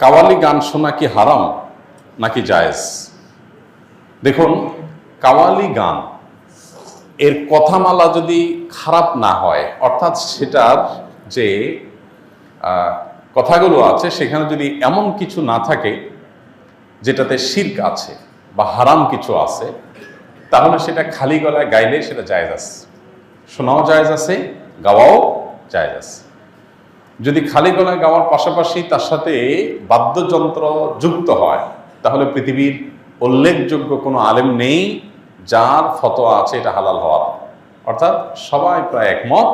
কাওয়ালি গান শোনা কি হারাম, নাকি জায়েজ? দেখুন, কাওয়ালি গান, এর কথামালা যদি খারাপ না হয়, অর্থাৎ সেটার যে কথাগুলো আছে, সেখানে যদি এমন কিছু না থাকে, যেটাতে শির্ক আছে বা হারাম কিছু আছে, তাহলে সেটা খালি গলায় গাইলে সেটা জায়েজ আছে। শোনাও জায়েজ আছে, গাওয়াও জায়েজ আছে। যদি খালি গলায় গাওয়ার পাশাপাশি তার সাথে বাদ্যযন্ত্র যুক্ত হয়, তাহলে পৃথিবীর উল্লেখযোগ্য কোনো আলেম নেই যার ফতোয়া আছে এটা হালাল হওয়ার অর্থাৎ সবাই প্রায় একমত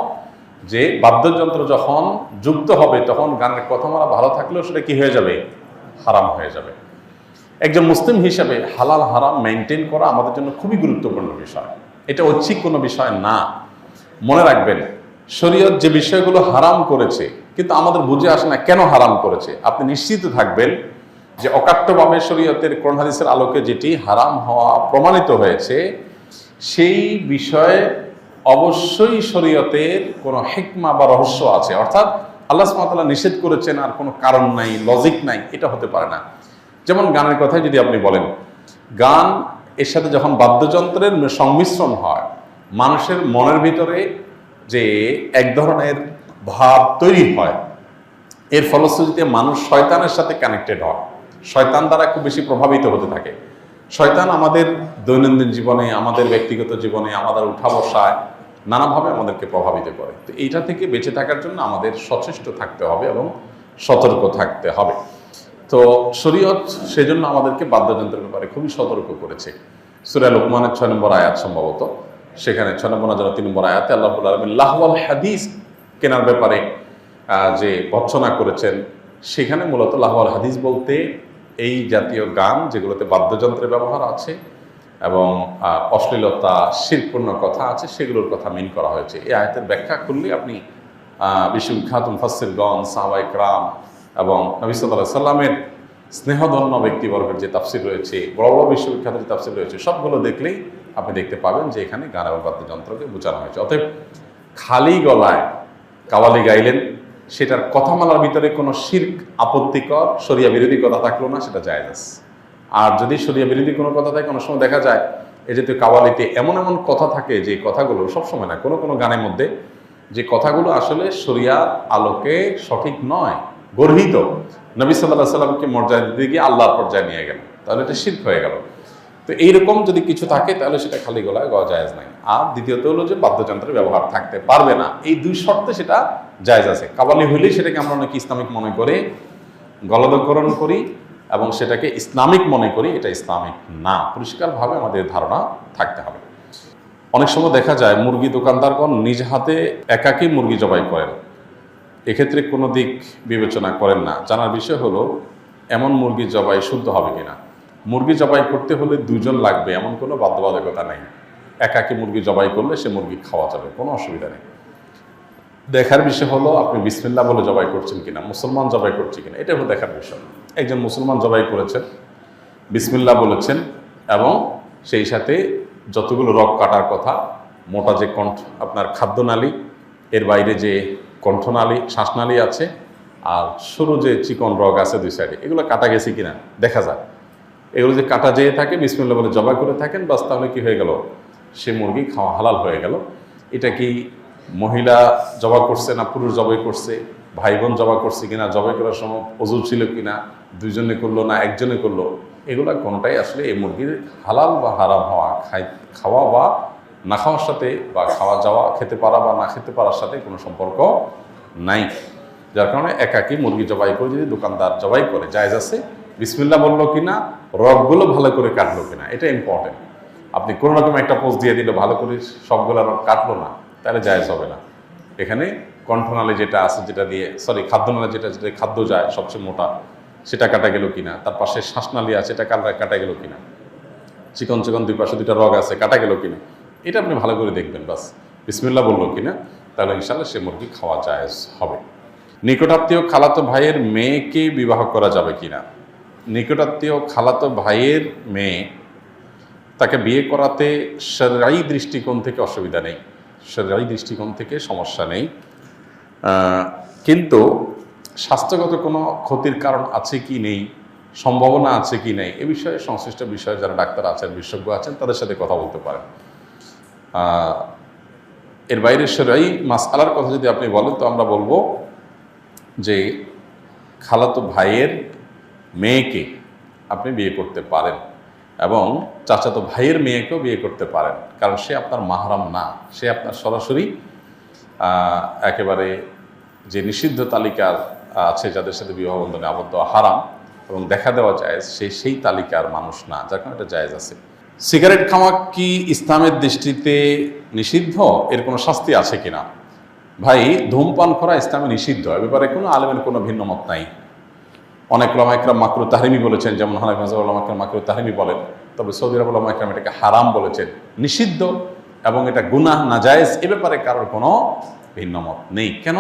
যে বাদ্যযন্ত্র যখন যুক্ত হবে, তখন গানের কথামালা ভালো থাকলেও সেটা কি হয়ে যাবে? হারাম হয়ে যাবে। একজন মুসলিম হিসাবে হালাল, হারাম মেনটেন করা আমাদের জন্য খুবই গুরুত্বপূর্ণ বিষয়। এটা ঐচ্ছিক কোনো বিষয় না। মনে রাখবেন, শরীয়ত যে বিষয়গুলো হারাম করেছে কিন্তু আমাদের বুঝে আসে না কেন হারাম করেছে। আপনি নিশ্চিত থাকবেন যে অকাট্যভাবে শরীয়তের কোরআন হাদিসের আলোকে যেটি হারাম হওয়া প্রমাণিত হয়েছে, সেই বিষয়ে অবশ্যই শরীয়তের কোনো হেকমা বা রহস্য আছে। অর্থাৎ আল্লাহ সুবহানাহু নিষেধ করেছেন, আর কোনো কারণ নাই লজিক নাই, এটা হতে পারে না। যেমন গানের কথাই যদি আপনি বলেন, গান এর সাথে যখন বাদ্যযন্ত্রের সংমিশ্রণ হয়, মানুষের মনের ভিতরে যে এক ধরনের ভাব তৈরি হয়। এর ফলশ্রুতিতে মানুষ শয়তানের সাথে কানেক্টেড হয়। শয়তান দ্বারা খুব বেশি প্রভাবিত হতে থাকে। শয়তান আমাদের দৈনন্দিন জীবনে, আমাদের ব্যক্তিগত জীবনে, আমাদের উঠা বসায়, নানাভাবে আমাদেরকে প্রভাবিত করে। তো এইটা থেকে বেঁচে থাকার জন্য আমাদের সচেষ্ট থাকতে হবে এবং সতর্ক থাকতে হবে। তো শরীয়ত সেজন্য আমাদেরকে বাদ্যযন্ত্রের ব্যাপারে খুবই সতর্ক করেছে। সুরা লোকমানের ছয় নম্বর আয়াত সম্ভবত। সেখানে ছয় নম্বর তিন নম্বর আয়াতে আল্লাহ হাদিস কেনার ব্যাপারে যে ভৎসনা করেছেন, সেখানে মূলত লাহওয়াল হাদিস বলতে এই জাতীয় গান যেগুলোতে বাদ্যযন্ত্রের ব্যবহার আছে এবং অশ্লীলতা শিরপূর্ণ কথা আছে, সেগুলোর কথা মিন করা হয়েছে। এই আয়াতের ব্যাখ্যা করলে আপনি বিশ্ববিখ্যাত মুফাসিরগণ সাহাবাই ক্রাম এবং নবী সাল্লাহ সাল্লামের স্নেহধন্য ব্যক্তিবর্গের যে তাফসির রয়েছে, বড় বড় বিশ্ববিখ্যাত যে তাফসির রয়েছে, সবগুলো দেখলেই আপনি দেখতে পাবেন যে এখানে গান এবং বাদ্যযন্ত্রকে বোঝানো হয়েছে। অতএব খালি গলায় কাওয়ালি গাইলেন, সেটার কথামালার ভিতরে কোনো শির্ক আপত্তিকর সরিয়া বিরোধী কথা থাকল না, সেটা আছে। আর যদি সরিয়া বিরোধী কোনো কথা থাকে কোনো সময় দেখা যায়, এই জাতীয় কাওয়ালিতে এমন এমন কথা থাকে, যে কথাগুলো সবসময় না, কোনো কোনো গানের মধ্যে, যে কথাগুলো আসলে শরিয়ার আলোকে সঠিক নয়, গর্হিত। নবী সাল্লাহ সাল্লামকে মর্যাদা দিতে গিয়ে আল্লাহর পর্যায়ে নিয়ে গেল তাহলে এটা শির্ক হয়ে গেল। তো এইরকম যদি কিছু থাকে, তাহলে সেটা খালি গলায় গাওয়া জায়েজ নাই। আর দ্বিতীয়ত হলো যে বাদ্যযন্ত্রের ব্যবহার থাকতে পারবে না। এই দুই শর্তে সেটা জায়েজ আছে। কাবালি হইলেই সেটাকে আমরা অনেক ইসলামিক মনে করে, গলদকরণ করি, এবং সেটাকে ইসলামিক মনে করি, এটা ইসলামিক না। পরিষ্কারভাবে আমাদের ধারণা থাকতে হবে। অনেক সময় দেখা যায়, মুরগি দোকানদারগণ নিজ হাতে একাকী মুরগি জবাই করেন। এক্ষেত্রে কোনো দিক বিবেচনা করেন না। জানার বিষয় হলো, এমন মুরগি জবাই শুদ্ধ হবে কিনা? মুরগি জবাই করতে হলে দুজন লাগবে, এমন কোনো বাধ্যবাধকতা নেই। একাকী মুরগি জবাই করলে সে মুরগি খাওয়া যাবে, কোনো অসুবিধা নেই। দেখার বিষয় হলো, আপনি বিসমিল্লা বলে জবাই করছেন কিনা, মুসলমান জবাই করছে কিনা এটা হলো দেখার বিষয়। একজন মুসলমান জবাই করেছেন বিসমিল্লা বলেছেন, এবং সেই সাথে যতগুলো রক কাটার কথা, মোটা যে কণ্ঠ, আপনার খাদ্যনালী, এর বাইরে যে কণ্ঠনালী, শ্বাসনালী আছে, আর সরু যে চিকন রগ আছে দুই সাইডে, এগুলো কাটা গেছে কিনা, দেখা যায় এগুলো যে কাটা যেয়ে থাকে বিসমিল্লা বলে জবাই করে থাকেন, বাস তাহলে কি হয়ে গেল? সে মুরগি খাওয়া হালাল হয়ে গেল। এটা কি মহিলা জবা করছে না পুরুষ জবাই করছে? ভাই বোন জবা করছে কিনা, জবাই করার সময় অজু ছিল কিনা, দুইজনে করল না, একজনে করল? এগুলা কোনোটাই আসলে এই মুরগির হালাল বা হারাম হওয়া, খাই, খাওয়া বা না খাওয়ার সাথে বা খাওয়া যাওয়া, খেতে পারা বা না খেতে পারার সাথে কোনো সম্পর্ক নাই। যার কারণে একাকি মুরগি জবাই করে যদি দোকানদার জবাই করে, জায়জ আছে বিসমিল্লা বলল কিনা, রগগুলো ভালো করে কাটলো কিনা, এটা ইম্পর্টেন্ট আপনি কোনো রকম একটা পোস্ট দিয়ে দিলে, ভালো করে সবগুলো রগ কাটলো না, তাহলে জায়জ হবে না। এখানে কণ্ঠনালী যেটা আছে, যেটা দিয়ে সরি খাদ্যনালী যেটা যেটা খাদ্য যায়, সবচেয়ে মোটা, সেটা কাটা গেল কিনা, তার পাশে শ্বাসনালী আছে, এটা কাটা কাটা গেল কিনা। চিকন চিকন দুই পাশে দুইটা রগ আছে, কাটা গেল কিনা, এটা আপনি ভালো করে দেখবেন, বাস। বিসমিল্লা বলল কিনা, তাহলে ইনশাল্লাহ সে মুরগি খাওয়া জায়েজ হবে। নিকটাত্মীয় খালাতো ভাইয়ের মেয়েকে বিবাহ করা যাবে কিনা? নিকটাত্মীয় খালাতো ভাইয়ের মেয়ে তাকে বিয়ে করাতে সেরাই দৃষ্টিকোণ থেকে অসুবিধা নেই। সেরাই দৃষ্টিকোণ থেকে সমস্যা নেই। কিন্তু স্বাস্থ্যগত কোনো ক্ষতির কারণ আছে কি নেই? সম্ভাবনা আছে কি নেই? এ বিষয়ে সংশ্লিষ্ট বিষয়ে যারা ডাক্তার আছেন, বিশেষজ্ঞ আছেন, তাদের সাথে কথা বলতে পারেন। এর বাইরে সেরাই মাসালার কথা যদি আপনি বলেন, তো আমরা বলব যে খালাতো ভাইয়ের মেয়েকে আপনি বিয়ে করতে পারেন এবং চাচাতো ভাইয়ের মেয়েকেও বিয়ে করতে পারেন। কারণ সে আপনার মাহারাম না। সে আপনার সরাসরি একেবারে যে নিষিদ্ধ তালিকার আছে যাদের সাথে বিবাহ বন্ধনে আবদ্ধ হারাম এবং দেখা দেওয়া যায় সে সেই তালিকার মানুষ না, যার কারণে এটা জায়েজ আছে। সিগারেট খাওয়া কি ইসলামের দৃষ্টিতে নিষিদ্ধ? এর কোনো শাস্তি আছে কিনা? ভাই, ধূমপান করা ইসলামে নিষিদ্ধ। এ ব্যাপারে কোনো আলেমের কোনো ভিন্ন মত নাই। অনেক ওলামাইকরাম মাকরু তাহরিমি বলেছেন, যেমন হানাফি মাজাব ওলামাইকরাম মাকরু তাহরিমি বলেন, তবে সৌদি আরব ওলামাইকরাম এটাকে হারাম বলেছেন, নিষিদ্ধ এবং এটা গুনাহ, নাজায়েজ, এ ব্যাপারে কারোর কোনো ভিন্ন মত নেই। কেন?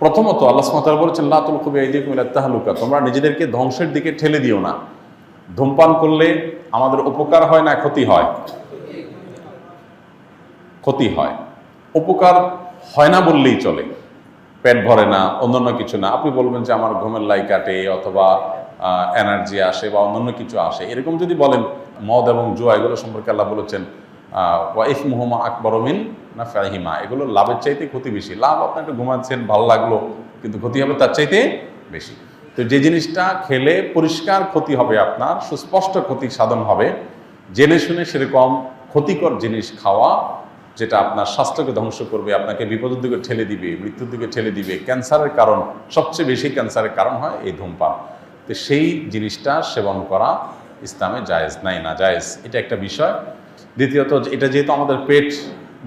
প্রথমত আল্লাহ সুমাতাল বলেছেন লাতুল খুবই এই দিকে তাহলুকা তোমরা নিজেদেরকে ধ্বংসের দিকে ঠেলে দিও না। ধূমপান করলে আমাদের উপকার হয় না, ক্ষতি হয়? ক্ষতি হয়। উপকার হয় না বললেই চলে। পেট ভরে না, অন্যান্য কিছু না। আপনি বলবেন যে আমার ঘুমের লাই কাটে অথবা এনার্জি আসে বা অন্যান্য কিছু আসে। এরকম যদি বলেন, মদ এবং জুয়া, এগুলো সম্পর্কে আল্লাহ বলেছেন ওয়াইফ মুহম্মা আকবরমিন না ফাহিমা এগুলো লাভের চাইতে ক্ষতি বেশি। লাভ আপনি একটু ঘুমাচ্ছেন, ভালো লাগল, কিন্তু ক্ষতি হবে তার চাইতে বেশি। তো যে জিনিসটা খেলে পরিষ্কার ক্ষতি হবে আপনার, সুস্পষ্ট ক্ষতি সাধন হবে, জেনে শুনে সেরকম ক্ষতিকর জিনিস খাওয়া যেটা আপনার স্বাস্থ্যকে ধ্বংস করবে, আপনাকে বিপদের দিকে ঠেলে দিবে, মৃত্যুর দিকে ঠেলে দিবে। ক্যান্সারের কারণ, সবচেয়ে বেশি ক্যান্সারের কারণ হয় এই ধূমপান। তো সেই জিনিসটা সেবন করা ইসলামে জায়েজ, নাই না জায়েজ, এটা একটা বিষয়। দ্বিতীয়ত, এটা যেহেতু আমাদের পেট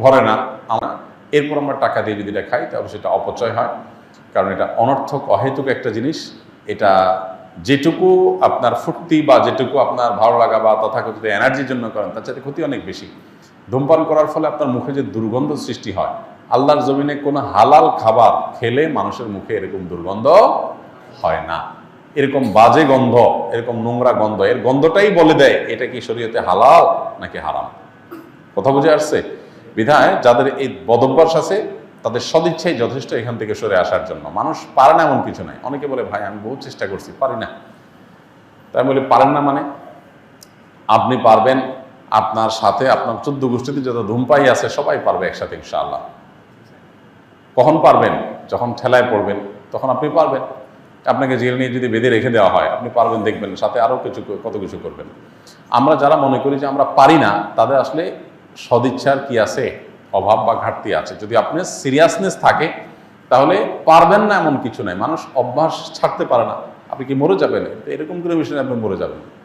ভরে না, আমরা এরপর আমরা টাকা দিয়ে যদি এটা খাই তাহলে সেটা অপচয় হয়। কারণ এটা অনর্থক, অহেতুক একটা জিনিস। এটা যেটুকু আপনার ফুর্তি বা যেটুকু আপনার ভালো লাগা বা তথাকথিত এনার্জির জন্য করেন, তার চাইতে ক্ষতি অনেক বেশি। ধূমপান করার ফলে আপনার মুখে যে দুর্গন্ধ সৃষ্টি হয়, আল্লাহর জমিনে কোনো হালাল খাবার খেলে মানুষের মুখে এরকম দুর্গন্ধ হয় না। এরকম বাজে গন্ধ, এরকম নোংরা গন্ধ, এর গন্ধটাই বলে দেয়, এটা কি শরীয়তে হালাল নাকি হারাম? কথা বুঝে আসছে? বিধায় যাদের এই বদভ্যাস আছে, তাদের সদিচ্ছাই যথেষ্ট এখান থেকে সরে আসার জন্য। মানুষ পারে না এমন কিছু নাই। অনেকে বলে, ভাই, আমি বহু চেষ্টা করছি, পারি না। তাই বলে, পারেন না মানে? আপনি পারবেন আপনার সাথে, আপনার চোদ্দ গোষ্ঠীতে যত ধূমপাই আছে, সবাই পারবে একসাথে, ইনশাআল্লাহ। কখন পারবেন? যখন ঠেলায় পড়বেন, তখন আপনি পারবেন। আপনাকে জেল নিয়ে যদি বেঁধে রেখে দেওয়া হয়, আপনি পারবেন, দেখবেন, সাথে আরও কিছু, কত কিছু করবেন। আমরা যারা মনে করি যে আমরা পারি না, তাদের আসলে সদিচ্ছার কি আছে? অভাব বা ঘাটতি আছে। যদি আপনার সিরিয়াসনেস থাকে, তাহলে পারবেন না এমন কিছু নাই। মানুষ অভ্যাস ছাড়তে পারে না। আপনি কি মরে যাবেন? এরকম করে বিষয়ে আপনি মরে যাবেন।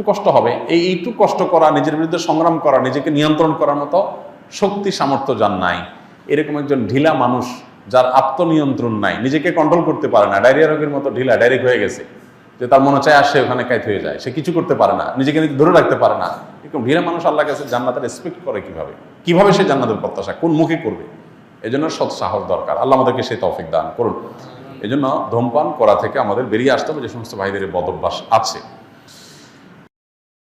একটু কষ্ট হবে। এই একটু কষ্ট করা, নিজের বিরুদ্ধে সংগ্রাম করা, নিজেকে নিয়ন্ত্রণ করার মতো শক্তি, সামর্থ্য যার নাই। এরকম একজন ঢিলা মানুষ যার আত্মনিয়ন্ত্রণ নাই, নিজেকে কন্ট্রোল করতে পারে না। ডায়রিয়া রোগের মতো ঢিলা ডাইরেক্ট হয়ে গেছে। যে তার মনে চায় আসে ওখানে কাইত হয়ে যায়। সে কিছু করতে পারে না, নিজেকে নিজে ধরে রাখতে পারে না। এরকম ঢিলা মানুষ আল্লাহ কাছে জান্নাতের রেসপেক্ট করে কীভাবে? কীভাবে সে জান্নাতের প্রত্যাশা, কোন মুখে করবে? এই জন্য সৎ সাহস দরকার। আল্লাহ আমাদেরকে সেই তফিক দান করুন। এই জন্য ধূমপান করা থেকে আমাদের বেরিয়ে আসতে হবে। যে সমস্ত ভাইদের বদভ্যাস আছে।